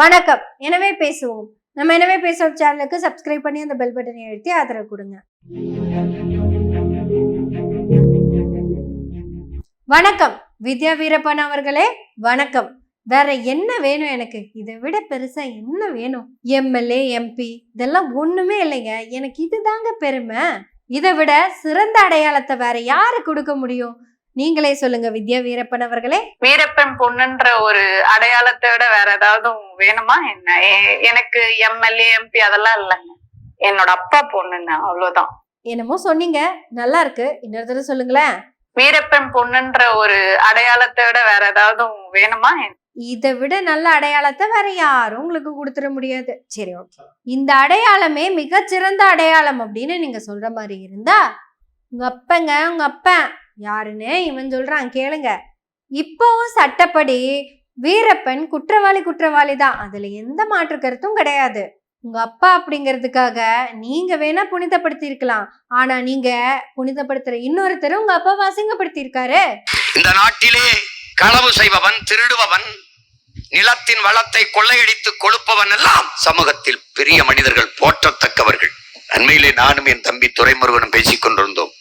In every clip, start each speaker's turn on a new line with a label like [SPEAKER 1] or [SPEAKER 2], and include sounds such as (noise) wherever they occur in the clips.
[SPEAKER 1] வணக்கம். எனவே பேசுவோம். நம்ம எனவே பேசுவோம் சேனலுக்கு சப்ஸ்கிரைப் பண்ணி அந்த பெல் பட்டனை எழுத்தி ஆதரவு கொடுங்க. வணக்கம். வித்யா வீரப்பன் அவர்களே வணக்கம். வேற என்ன வேணும் எனக்கு? இதை விட பெருசா என்ன வேணும்? எம்எல்ஏ எம்பி இதெல்லாம் ஒண்ணுமே இல்லைங்க. எனக்கு இதுதாங்க பெருமை. இதை விட சிறந்த அடையாளத்தை வேற யாரு கொடுக்க முடியும்? நீங்களே சொல்லுங்க வித்யா வீரப்பன் அவர்களே.
[SPEAKER 2] வீரப்பன் பொண்ணுன்ற ஒரு அடையாளத்தை விட வேற ஏதாவது வேணுமா? என்ன? எனக்கு எம்எல்ஏ எம்பி அதெல்லாம் இல்லைங்க. என்னோட அப்பா பொண்ணுங்க அவ்வளவுதான்.
[SPEAKER 1] என்னமோ சொன்னீங்க. நல்லா இருக்கு. இன்னொரு தடவை சொல்லுங்களேன்.
[SPEAKER 2] வீரப்பன் பொண்ணுன்ற ஒரு அடையாளத்தை விட வேற ஏதாவது வேணுமா?
[SPEAKER 1] இதை விட நல்ல அடையாளத்தை வேற யாரும் உங்களுக்கு கொடுத்துட முடியாது. சரி ஓகே. இந்த அடையாளமே மிகச்சிறந்த அடையாளம் அப்படின்னு நீங்க சொல்ற மாதிரி இருந்தா உங்க அப்பங்க உங்க அப்பன் யாருன்னு இவன் சொல்றான் கேளுங்க. இப்போவும் சட்டப்படி வீரப்பன் குற்றவாளி குற்றவாளி தான் அதுல எந்த மாற்று கருத்தும் கிடையாது. உங்க அப்பா அப்படிங்கிறதுக்காக நீங்க வேணா புனிதப்படுத்தி இருக்கலாம் ஆனா நீங்க புனிதப்படுத்துற இன்னொருத்தர் உங்க அப்பாவை அசிங்கப்படுத்தி இருக்காரு
[SPEAKER 3] இந்த நாட்டிலே களவு செய்பவன் திருடுபவன் நிலத்தின் வளத்தை கொள்ளையடித்து கொழுப்பவன் எல்லாம் சமூகத்தில் பெரிய மனிதர்கள் போற்றத்தக்கவர்கள். அண்மையிலே நானும் என் தம்பி துரைமுருகனும் பேசிக் கொண்டிருந்தோம்.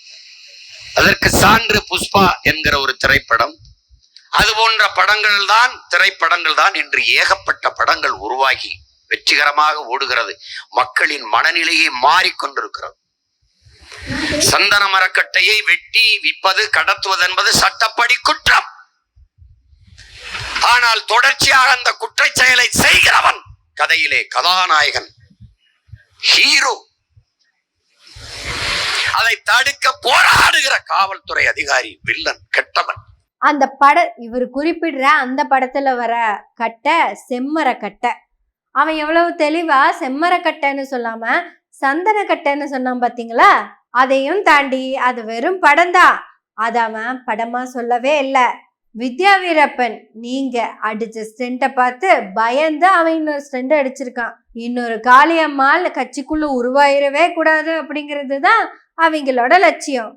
[SPEAKER 3] அதற்கு சான்று புஷ்பா என்கிற ஒரு திரைப்படம். அது போன்ற படங்கள் தான் திரைப்படங்கள் தான் இன்று ஏகப்பட்ட படங்கள் உருவாகி வெற்றிகரமாக ஓடுகிறது. மக்களின் மனநிலையை மாறிக்கொண்டிருக்கிறது சந்தன மரக்கட்டையை வெட்டி விற்பது கடத்துவது என்பது சட்டப்படி குற்றம். ஆனால் தொடர்ச்சியாக அந்த குற்ற செயலை செய்கிறவன் கதையிலே கதாநாயகன் ஹீரோ அதை தடுக்க போராடுகிற காவல்துறை அதிகாரி வில்லன் கெட்டவன்.
[SPEAKER 1] அந்த பட இவர் குறிப்பிடுற அந்த படத்துல வர கட்டை செம்மர கட்டை. அவன் எவ்வளவு தெளிவா செம்மர கட்டைன்னு சொல்லாம சந்தன கட்டைன்னு சொன்னான் பாத்தீங்களா? அதையும் தாண்டி அது வெறும் படம்தான். அது அவன் படமா சொல்லவே இல்லை. வித்யா வீரப்பன் நீங்க அடிச்ச ஸ்டெண்ட்டை பார்த்து பயந்து அவன் இன்னொரு ஸ்டெண்ட் அடிச்சிருக்கான். இன்னொரு காளியம்மாள் கட்சிக்குள்ளே உருவாயிரவே கூடாது அப்படிங்கிறது தான் அவங்களோட லட்சியம்.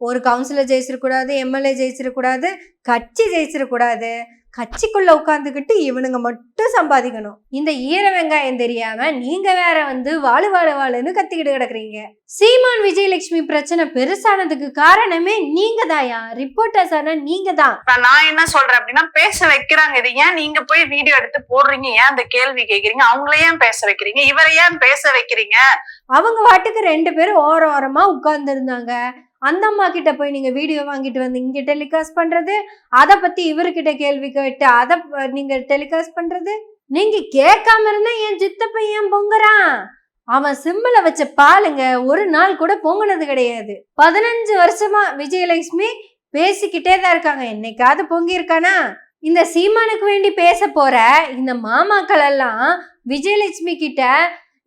[SPEAKER 1] ஒரு கவுன்சிலர் ஜெயிச்சிடக்கூடாது எம்எல்ஏ ஜெயிச்சிடக்கூடாது கட்சி ஜெயிச்சிடக்கூடாது கட்சிக்குள்ள உட்காந்துக்கிட்டு இவனுங்க மட்டும் சம்பாதிக்கணும். இந்த ஈர வெங்காயம் தெரியாம நீங்க வேற வந்து வாழு வாழு வாழுன்னு கத்திக்கிட்டு கிடக்குறீங்க. சீமான் விஜயலட்சுமி பிரச்சனை பெருசானதுக்கு காரணமே நீங்க தாயா ரிப்போர்ட்டர்ஸ் ஆனா நீங்க தான்
[SPEAKER 2] நான் என்ன சொல்றேன் அப்படின்னா பேச வைக்கிறாங்க. இது ஏன் நீங்க போய் வீடியோ எடுத்து போடுறீங்க? ஏன் அந்த கேள்வி கேக்குறீங்க? அவங்கள ஏன் பேச வைக்கிறீங்க? இவரை ஏன் பேச வைக்கிறீங்க?
[SPEAKER 1] அவங்க வாட்டுக்கு ரெண்டு பேரும் ஓர ஓரமா உட்கார்ந்து இருந்தாங்க அந்த அம்மா கிட்ட போய் நீங்க வீடியோ வாங்கிட்டு வந்து இங்க டெலிகாஸ்ட் பண்றது? அதை பத்தி இவர்கிட்ட கேள்வி கேட்டு அதை நீங்க டெலிகாஸ்ட் பண்றது? நீங்க கேட்காம இருந்தா என் சித்தப்ப ஏன் பொங்குறான்? அவன் சிம்பிள வச்ச பாலுங்க ஒரு நாள் கூட பொங்கினது கிடையாது. பதினஞ்சு வருஷமா விஜயலட்சுமி பேசிக்கிட்டே தான் இருக்காங்க. என்னைக்காவது பொங்கி இருக்கானா இந்த சீமானுக்கு வேண்டி பேச போற இந்த மாமாக்கள் எல்லாம் விஜயலட்சுமி கிட்ட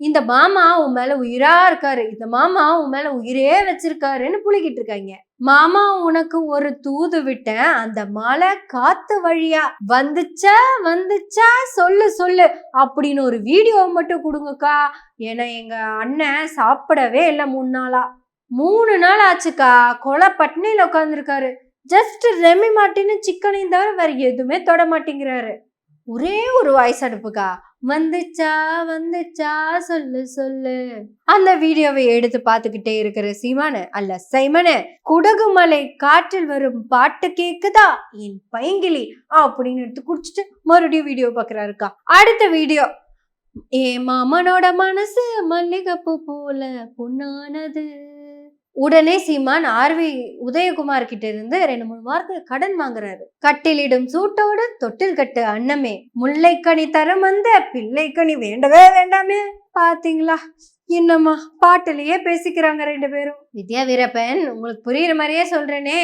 [SPEAKER 1] இந்த மாமா உன் மேல உயிரா இருக்காரு இந்த மாமா உன் மேல உயிரே வச்சிருக்காருன்னு புளிக்கிட்டு இருக்காங்க. மாமா உனக்கு ஒரு தூது விட்டேன் அந்த மலை காத்து வழியா வந்துச்சா வந்துச்சா சொல்லு சொல்லு அப்படின்னு ஒரு வீடியோ மட்டும் கொடுங்கக்கா. ஏன்னா எங்க அண்ணன் சாப்பிடவே இல்லை மூணு நாளா. மூணு நாள் ஆச்சுக்கா கொலை பட்னியில உட்காந்துருக்காரு ஜஸ்ட் ரெமி மாட்டின்னு சிக்கனையும் தவிர வேற எதுவுமே தொட மாட்டேங்கிறாரு. ஒரே ஒரு வாய்ஸ் அனுப்புக்கா. வந்துச்சா வந்துச்சா சொல்லு சொல்லு. அந்த வீடியோவை எடுத்து பார்த்துக்கிட்டே இருக்கிற சீமானு அல்ல சைமனு குடகுமலை காற்றில் வரும் பாட்டு கேக்குதா? என் பைங்கிலி அப்படின்னு எடுத்து குடிச்சிட்டு மறுபடியும் வீடியோ பாக்குறாருக்கா அடுத்த வீடியோ. ஏ மாமனோட மனசு மல்லிகைப்பூ போல பொன்னானது. உடனே சீமான் ஆர்வி உதயகுமார் கிட்ட இருந்து ரெண்டு மூணு வார்த்தை கடன் வாங்குறாரு. கட்டிலிடும் சூட்டோடு தொட்டில் கட்டு அன்னமே. முல்லைக்கனி தரம் வந்த பிள்ளைக்கனி வேண்டவே வேண்டாமே. பாத்தீங்களா? என்னம்மா பாட்டிலேயே பேசிக்கிறாங்க ரெண்டு பேரும். வித்யா வீரப்பன் உங்களுக்கு புரியுற மாதிரியே சொல்றேனே.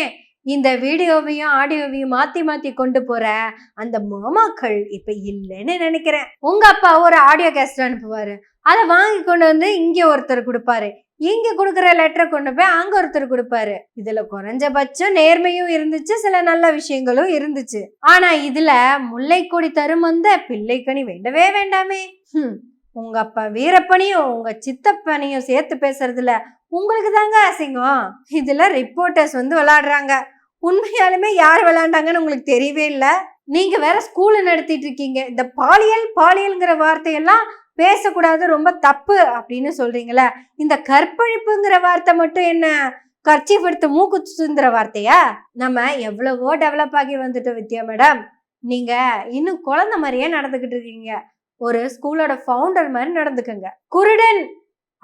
[SPEAKER 1] இந்த வீடியோவையும் ஆடியோவையும் மாத்தி மாத்தி கொண்டு போற அந்த மாமாக்கள் இப்ப இல்லைன்னு நினைக்கிறேன். உங்க அப்பா ஒரு ஆடியோ கேஸ்ட் அனுப்புவாரு. அதை வாங்கி கொண்டு வந்து இங்கே ஒருத்தர் கொடுப்பாரு. இங்க கொடுக்குற லெட்டரை கொண்டு போய் அங்க ஒருத்தர் கொடுப்பாரு. இதுல குறைஞ்சபட்சம் நேர்மையும் இருந்துச்சு சில நல்ல விஷயங்களும் இருந்துச்சு. ஆனா இதுல முல்லைக்கொடி தரும் வந்த பிள்ளைக்கனி வேண்டவே வேண்டாமே. ஹம், உங்க அப்பா வீரப்பனையும் உங்க சித்தப்பனையும் சேர்த்து பேசுறதுல உங்களுக்கு தாங்க அசிங்கம். இதுல ரிப்போர்ட்டர்ஸ் வந்து விளாடுறாங்க உண்மையாலுமே யார் விளாண்டாங்கன்னு உங்களுக்கு தெரியவே இல்லை. நீங்க வேற ஸ்கூலு நடத்திட்டு இருக்கீங்க. இந்த பாலியல் பாலியல்ங்கிற வார்த்தையெல்லாம் பேசக்கூடாது ரொம்ப தப்பு அப்படின்னு சொல்றீங்களே இந்த கற்பழிப்புங்கிற வார்த்தை மட்டும் என்ன? கர்ச்சீஃப் எடுத்து மூக்கு சுந்துற வார்த்தையா? நம்ம எவ்வளவோ டெவலப் ஆகி வந்துட்டோம் வித்யா மேடம். நீங்க இன்னும் குழந்தை மாதிரியே நடந்துகிட்டு இருக்கீங்க. ஒரு ஸ்கூலோட ஃபவுண்டர் மாதிரி நடந்துக்கங்க. குருடன்!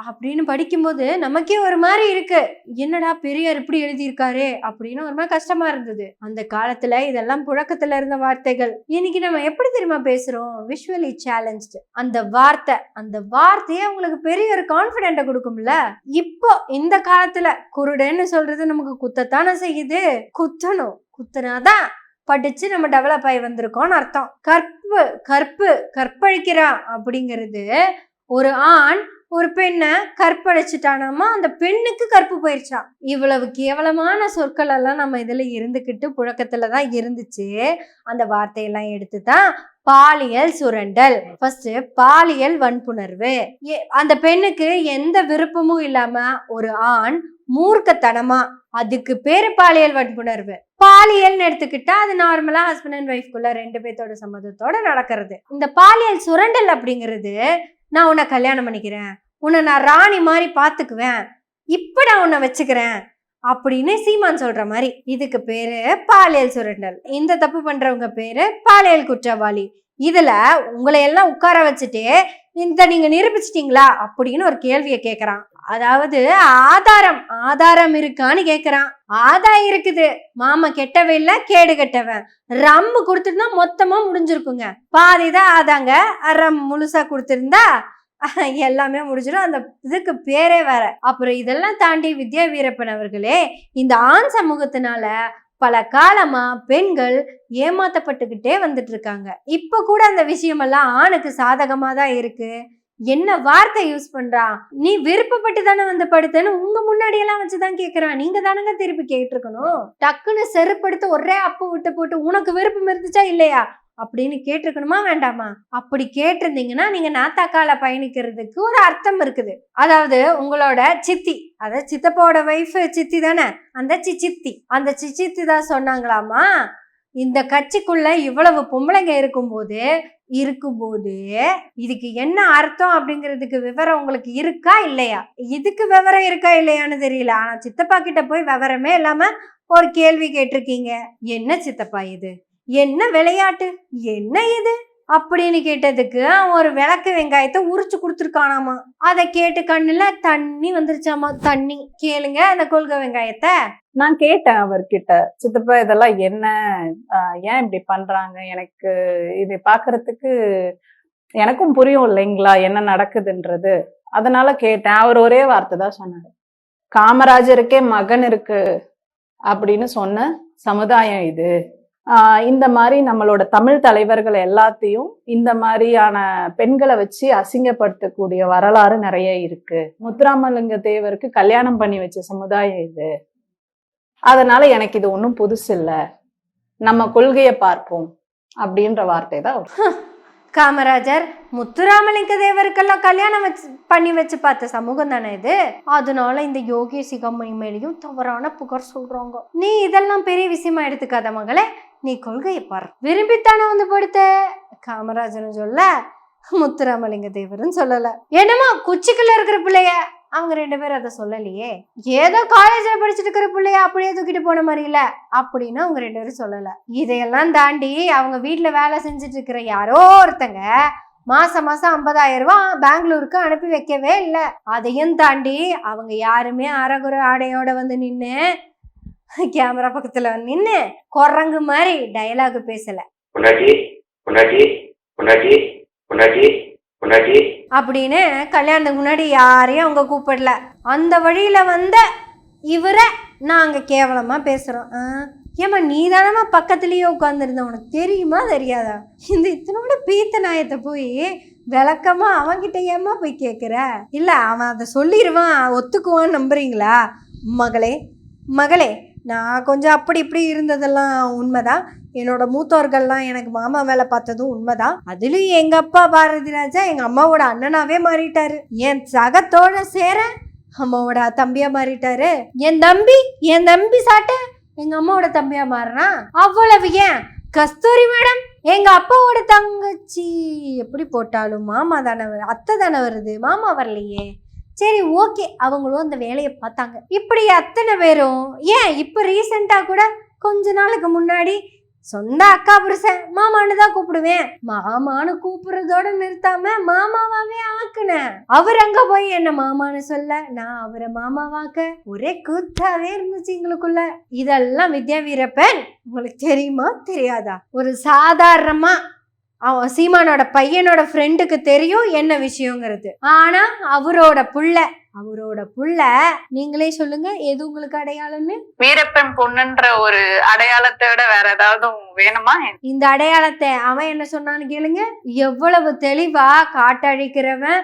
[SPEAKER 1] அப்படின்னு படிக்கும்போது நமக்கே ஒரு மாதிரி இருக்கு. என்னடா பெரியார் இப்படி எழுதியிருக்காரு அப்படின்னு ஒரு மாதிரி கஷ்டமா இருந்தது. அந்த காலத்துல இதெல்லாம் புழக்கத்துல இருந்த வார்த்தைகள். இன்னைக்கு நம்ம எப்படி தெரியுமா பேசுறோம்? விஷுவலி சேலஞ்சு அந்த வார்த்தை அந்த வார்த்தையே உங்களுக்கு பெரிய ஒரு கான்பிடென்ட கொடுக்கும்ல. இப்போ இந்த காலத்துல குருடன்னு சொல்றது நமக்கு குத்தத்தானே செய்யுது. குத்தணும் குத்தனாதான் படிச்சு நம்ம டெவலப் ஆகி வந்திருக்கோம்னு அர்த்தம். கற்பு கற்பு கற்பழிக்கிறான் அப்படிங்கிறது ஒரு ஆண் ஒரு பெண்ணை கற்பழிச்சிட்டானாமா அந்த பெண்ணுக்கு கற்பு போயிருச்சான் இவ்வளவு கேவலமான சொற்கள் எல்லாம் நம்ம இதில் இருந்துக்கிட்டு புழக்கத்துல தான் இருந்துச்சு. அந்த வார்த்தையெல்லாம் எடுத்து தான் பாலியல் சுரண்டல். ஃபர்ஸ்ட் பாலியல் வன்புணர்வு. எ- அந்த பெண்ணுக்கு எந்த விருப்பமும் இல்லாம ஒரு ஆண் மூர்க்கத்தனமா அதுக்கு பேரு பாலியல் வன்புணர்வு. பாலியல்னு எடுத்துக்கிட்டா அது நார்மலா ஹஸ்பண்ட் அண்ட் ஒய்ஃப்குள்ள ரெண்டு பேர்த்தோட சம்மதத்தோட நடக்கிறது. இந்த பாலியல் சுரண்டல் அப்படிங்கிறது நான் உன்னை கல்யாணம் பண்ணிக்கிறேன். உன்னை நான் ராணி மாதிரி பார்த்துக்குவேன். இப்ப நான் உன்னை வச்சுக்கிறேன். அப்படின்னு சீமான் சொல்ற மாதிரி இதுக்கு பேரு பாலியல் சுரண்டல். இந்த தப்பு பண்றவங்க பேரு பாலியல் குற்றவாளி. இதில் உங்களை எல்லாம் உட்கார வச்சுட்டு இந்த நீங்கள் நிரூபிச்சிட்டிங்களா? அப்படின்னு ஒரு கேள்வியை கேட்குறான் அதாவது ஆதாரம் ஆதாரம் இருக்கான்னு கேட்குறான் ஆதாயம் இருக்குது. மாமா கெட்டவன் இல்லை கேடு கெட்டவன். ரம்மு கொடுத்துருந்தா மொத்தமாக முடிஞ்சிருக்குங்க. பாதிதான் ஆதாங்க. ரம் முழுசா கொடுத்துருந்தா (laughs) எல்லாமே முடிஞ்சிடும். அந்த இதுக்கு பேரே வேற. அப்புறம் இதெல்லாம் தாண்டி வித்யா வீரப்பன் அவர்களே இந்த ஆண் சமூகத்தினால பல காலமா பெண்கள் ஏமாத்தப்பட்டுக்கிட்டே வந்துட்டு இருக்காங்க இப்ப கூட அந்த விஷயமெல்லாம் ஆணுக்கு சாதகமா தான் இருக்கு. என்ன வார்த்தை யூஸ் பண்றான் நீ விருப்பப்பட்டு தானே வந்து படுத்தேன்னு உங்க முன்னாடி எல்லாம் வச்சுதான் கேக்குறான். நீங்க தானங்க திருப்பி கேட்டிருக்கணும். டக்குன்னு செருப்படுத்து ஒரே அப்பு விட்டு போட்டு உனக்கு விருப்பம் இருந்துச்சா இல்லையா? அப்படின்னு கேட்டிருக்கணுமா? வேண்டாமா? அப்படி கேட்டிருந்தீங்கன்னா நீங்க நாத்தாக்கால பயணிக்கிறதுக்கு ஒரு அர்த்தம் இருக்குது. அதாவது உங்களோட சித்தி அத சித்தப்பாவோட வைஃப் சித்தி தானே? அந்த சிச்சித்தி அந்த சிச்சித்தி தான் சொன்னாங்களாமா? இந்த கட்சிக்குள்ள இவ்வளவு பொம்பளைங்க இருக்கும்போது இருக்கும்போது இதுக்கு என்ன அர்த்தம் அப்படிங்கிறதுக்கு விவரம் உங்களுக்கு இருக்கா இல்லையா? இதுக்கு விவரம் இருக்கா இல்லையான்னு தெரியல. ஆனா சித்தப்பா கிட்ட போய் விவரமே இல்லாம ஒரு கேள்வி கேட்டிருக்கீங்க. என்ன சித்தப்பா இது? என்ன விளையாட்டு? என்ன இது? அப்படின்னு கேட்டதுக்கு அவன் ஒரு விளக்கு வெங்காயத்தை உரிச்சு கொடுத்துருக்கானாமா. அதை கேட்டு கண்ணுல தண்ணி வந்துருச்சாமா? தண்ணி. கேளுங்க அந்த கொள்கை வெங்காயத்தை.
[SPEAKER 4] நான் கேட்டேன் அவர்கிட்ட சித்தப்பா இதெல்லாம் என்ன? ஏன் இப்படி பண்றாங்க? எனக்கு இது பாக்குறதுக்கு எனக்கும் புரியும் இல்லைங்களா? என்ன நடக்குதுன்றது. அதனால கேட்டேன். அவர் ஒரே வார்த்தை தான் சொன்னாரு. காமராஜருக்கே மகன் இருக்கு. அப்படின்னு சொன்ன சமுதாயம் இது. இந்த மாதிரி நம்மளோட தமிழ் தலைவர்கள் எல்லாத்தையும் இந்த மாதிரியான பெண்களை வச்சு அசிங்கப்படுத்தக்கூடிய வரலாறு நிறைய இருக்கு. முத்துராமலிங்க தேவருக்கு கல்யாணம் பண்ணி வச்ச சமுதாயம் இது. அதனால எனக்கு இது ஒன்றும் புதுசு இல்லை. நம்ம கொள்கையை பார்ப்போம் அப்படின்ற வார்த்தை தான்
[SPEAKER 1] காமராஜர் முத்துராமலிங்க தேவருக்கெல்லாம் கல்யாணம் வச்சு பண்ணி வச்சு பார்த்த சமூகம் தானே இது? அதனால இந்த யோகி சிகாமணி மேலேயும் தவறான புகார் சொல்றாங்க. நீ இதெல்லாம் பெரிய விஷயமா எடுத்துக்காத மகளே. நீ கொள்கையை பார். விரும்பித்தானே வந்து படுத்த? காமராஜர்னு சொல்ல முத்துராமலிங்க தேவரும் சொல்லல. என்னமோ குச்சிக்குள்ள இருக்கிற பிள்ளைய? அவங்க ரெண்டு பேரும் அதை சொல்லலையே. ஏதோ காலேஜ்ல படிச்சுட்டு இருக்கிற பிள்ளைய அப்படியே தூக்கிட்டு போன மாதிரி இல்ல அப்படின்னு அவங்க ரெண்டு பேரும் சொல்லல. இதையெல்லாம் தாண்டி அவங்க வீட்டுல வேலை செஞ்சுட்டு இருக்கிற யாரோ ஒருத்தங்க மாசம் மாசம் ஐம்பதாயிரம் ரூபாய் பெங்களூருக்கு அனுப்பி வைக்கவே இல்லை. அதையும் தாண்டி அவங்க யாருமே அரகுர ஆடையோட வந்து நின்று கேமரா பக்கத்துல நின்று குரங்கு மாதிரி டயலாக் பேசல. அப்படின்னு கல்யாணத்துக்கு முன்னாடி யாரையும் அவங்க கூப்பிடல. அந்த வழியில வந்த இவரை நாங்க கேவலமா பேசுறோம். ஆ, ஏம்மா நீ தானம்மா பக்கத்துலயே உட்காந்துருந்த உனக்கு தெரியுமா தெரியாதா? இந்த இத்தனோட பீத்த நாயத்தை போய் விளக்கமா அவன்கிட்ட ஏம்மா போய் கேட்குற இல்ல அவன் அதை சொல்லிடுவான் ஒத்துக்குவான்னு நம்புறீங்களா? மகளே மகளே நான் கொஞ்சம் அப்படி இப்படி இருந்ததெல்லாம் உண்மைதான். என்னோட மூத்தோர்கள்லாம் எனக்கு மாமா வேலை பார்த்ததும் உண்மைதான். அதுலயும் எங்க அப்பா பாரதி ராஜா எங்க அம்மாவோட அண்ணனாவே மாறிட்டாரு. என் சகத்தோட சேர அம்மாவோட தம்பியா மாறிட்டாரு. என் தம்பி என் தம்பி சாட்ட எங்க அம்மாவோட தம்பியா மாறினா? அவ்வளவு ஏன்? கஸ்தூரி மேடம் எங்க அப்பாவோட தங்கச்சி. எப்படி போட்டாலும் மாமா தானே வரு- அத்தை தானே வருது. மாமா வரலையே. சரி ஓகே. அவங்களும் அந்த வேலையை பார்த்தாங்க. இப்படி அத்தனை பேரும் ஏன் இப்போ ரீசெண்டாக கூட கொஞ்ச நாளுக்கு முன்னாடி சொந்த அக்கா புருஷன் மாமான்னு தான் கூப்பிடுவேன். மாமான்னு கூப்பிடுறதோட நிறுத்தாம மாமாவாவே ஆக்குனேன் அவர் அங்க போய் என்ன மாமான்னு சொல்ல? நான் அவரை மாமாவாக்க ஒரே கூத்தாவே இருந்துச்சு எங்களுக்குள்ள. இதெல்லாம் வித்யா வீரப்பன் உங்களுக்கு தெரியுமா? தெரியாதா? ஒரு சாதாரணமா அவன் சீமானோட பையனோட ஃப்ரெண்டுக்கு தெரியும் என்ன விஷயங்கிறது. ஆனா அவரோட புள்ள அவரோட புள்ள நீங்களே சொல்லுங்க எது உங்களுக்கு அடையாளம்னு?
[SPEAKER 2] வீரப்பன் பொண்ணுன்ற ஒரு அடையாளத்தை விட வேற ஏதாவது வேணுமா?
[SPEAKER 1] இந்த அடையாளத்தை அவன் என்ன சொன்னான்னு கேளுங்க. எவ்வளவு தெளிவா காட்டழிக்கிறவன்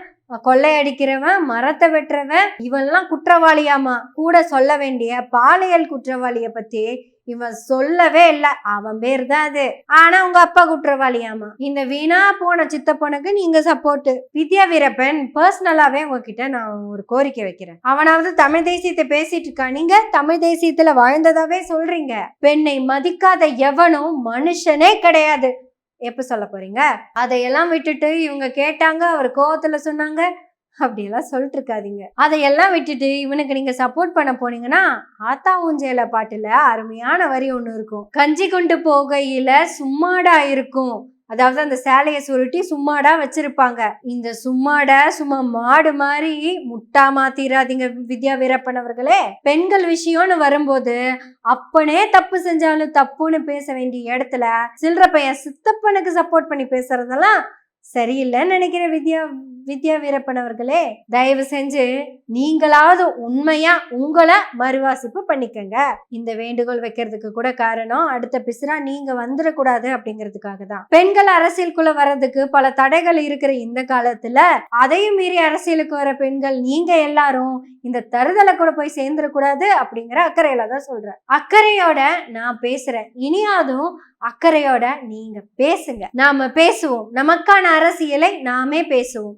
[SPEAKER 1] கொள்ளையடிக்கிறவன் மரத்தை வெட்டுறவன் இவன்லாம் குற்றவாளியாமா கூட சொல்ல வேண்டிய பாலியல் குற்றவாளிய பத்தி இவன் சொல்லவே இல்லை. அவன் பேர் தான் அது. ஆனா உங்க அப்பா குற்றவாளியாமா? இந்த வீணா போன சித்தப்பனுக்கு நீங்க சப்போர்ட் வித்யா வீரப்பன் பர்சனலாவே உங்ககிட்ட நான் ஒரு கோரிக்கை வைக்கிறேன். அவனாவது தமிழ் தேசியத்தை பேசிட்டு இருக்கா? நீங்க தமிழ் தேசியத்துல வாழ்ந்ததாவே சொல்றீங்க. பெண்ணை மதிக்காத எவனும் மனுஷனே கிடையாது. எப்ப சொல்ல போறீங்க? அதையெல்லாம் விட்டுட்டு இவங்க கேட்டாங்க அவர் கோவத்துல சொன்னாங்க. அப்படியெல்லாம் சொல்லிட்டு இருக்காதீங்க அதையெல்லாம் விட்டுட்டு இவனுக்கு நீங்க சப்போர்ட் பண்ண போனீங்கன்னா ஆத்தா ஊஞ்சேல பாட்டுல அருமையான வரி ஒண்ணு இருக்கும். கஞ்சி கொண்டு போகையில சும்மாடா இருக்கும். அதாவது அந்த சேலையை சுருட்டி சும்மாடா வச்சிருப்பாங்க. இந்த சும்மாட சும்மா மாடு மாதிரி முட்டா மாத்திராதீங்க வித்யா வீரப்பனவர்களே பெண்கள் விஷயம்னு வரும்போது அப்பனே தப்பு செஞ்சாலும் தப்புன்னு பேச வேண்டிய இடத்துல சில்லற பையன் சித்தப்பனுக்கு சப்போர்ட் பண்ணி பேசுறதெல்லாம் சரியில்லைன்னு நினைக்கிறேன் வித்யா வித்யா வீரப்பன் அவர்களே தயவு செஞ்சு நீங்களாவது உண்மையா உங்களை மறுவாசிப்பு பண்ணிக்கங்க. இந்த வேண்டுகோள் வைக்கிறதுக்கு கூட காரணம் அடுத்த பிசுரா நீங்க வந்துடக்கூடாது அப்படிங்கிறதுக்காக தான். பெண்கள் அரசியலுக்குள்ள வர்றதுக்கு பல தடைகள் இருக்கிற இந்த காலத்துல அதையும் மீறி அரசியலுக்கு வர பெண்கள் நீங்க எல்லாரும் இந்த தருதலை கூட போய் சேர்ந்துடக்கூடாது அப்படிங்கிற அக்கறையில தான் சொல்றேன். அக்கறையோட நான் பேசுறேன். இனியாதும் அக்கறையோட நீங்க பேசுங்க. நாம பேசுவோம். நமக்கான அரசியலை நாமே பேசுவோம்.